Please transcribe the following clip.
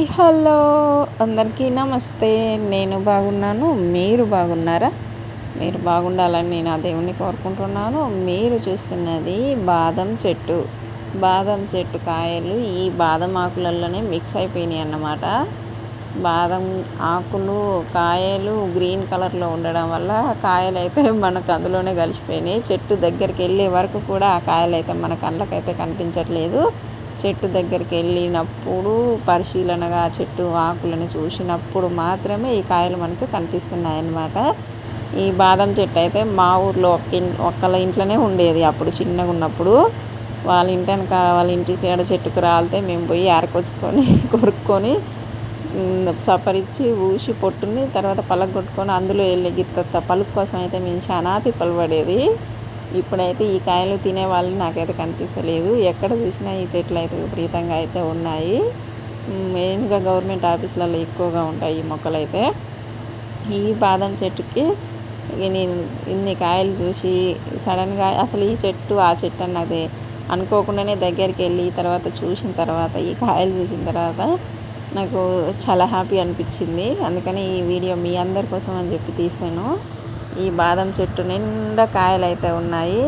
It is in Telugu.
Hi hello. అందరికీ నమస్తే. నేను బాగున్నాను. మీరు బాగున్నారా? మీరు బాగుండాలని నేను ఆ దేవుణ్ణి కోరుకుంటున్నాను. మీరు చూస్తున్నది బాదం చెట్టు. బాదం చెట్టు కాయలు ఈ బాదం ఆకులలోనే మిక్స్ అయిపోయినాయి అన్నమాట. బాదం ఆకులు కాయలు గ్రీన్ కలర్లో ఉండడం వల్ల కాయలు అయితే మనకు అందులోనే కలిసిపోయినాయి. చెట్టు దగ్గరికి వెళ్ళే వరకు కూడా ఆ కాయలు అయితే మన కళ్ళకైతే కనిపించట్లేదు. చెట్టు దగ్గరికి వెళ్ళినప్పుడు పరిశీలనగా చెట్టు ఆకులను చూసినప్పుడు మాత్రమే ఈ కాయలు మనకు కనిపిస్తున్నాయి అన్నమాట ఈ బాదం చెట్టు అయితే మా ఊర్లో ఒక్క ఒక్కళ్ళ ఇంట్లోనే ఉండేది అప్పుడు చిన్నగా ఉన్నప్పుడు. వాళ్ళ ఇంటనక వాళ్ళ ఇంటికి ఏడ చెట్టుకు రాలితే మేము పోయి ఏరకొచ్చుకొని కొరుక్కొని చప్పరిచ్చి ఊసి పొట్టుని తర్వాత పలగొట్టుకొని అందులో వెళ్ళి గిత్త పలుకు కోసం అయితే మేము చాలా తిప్పలు పడేది. ఇప్పుడైతే ఈ కాయలు తినే వాళ్ళు నాకైతే కనిపిస్తలేదు. ఎక్కడ చూసినా ఈ చెట్లు అయితే విపరీతంగా అయితే ఉన్నాయి. మెయిన్గా గవర్నమెంట్ ఆఫీసులలో ఎక్కువగా ఉంటాయి ఈ మొక్కలు అయితే ఈ బాదం చెట్టుకి నేను ఇన్ని కాయలు చూసి సడన్గా అసలు ఈ చెట్టు ఆ చెట్టు అన్నది అనుకోకుండానే దగ్గరికి వెళ్ళి తర్వాత చూసిన తర్వాత ఈ కాయలు చూసిన తర్వాత నాకు చాలా హ్యాపీ అనిపించింది. అందుకని ఈ వీడియో మీ అందరి కోసం అని చెప్పి తీసాను ఈ బాదం చెట్టు నిండా కాయలు అయితే ఉన్నాయి.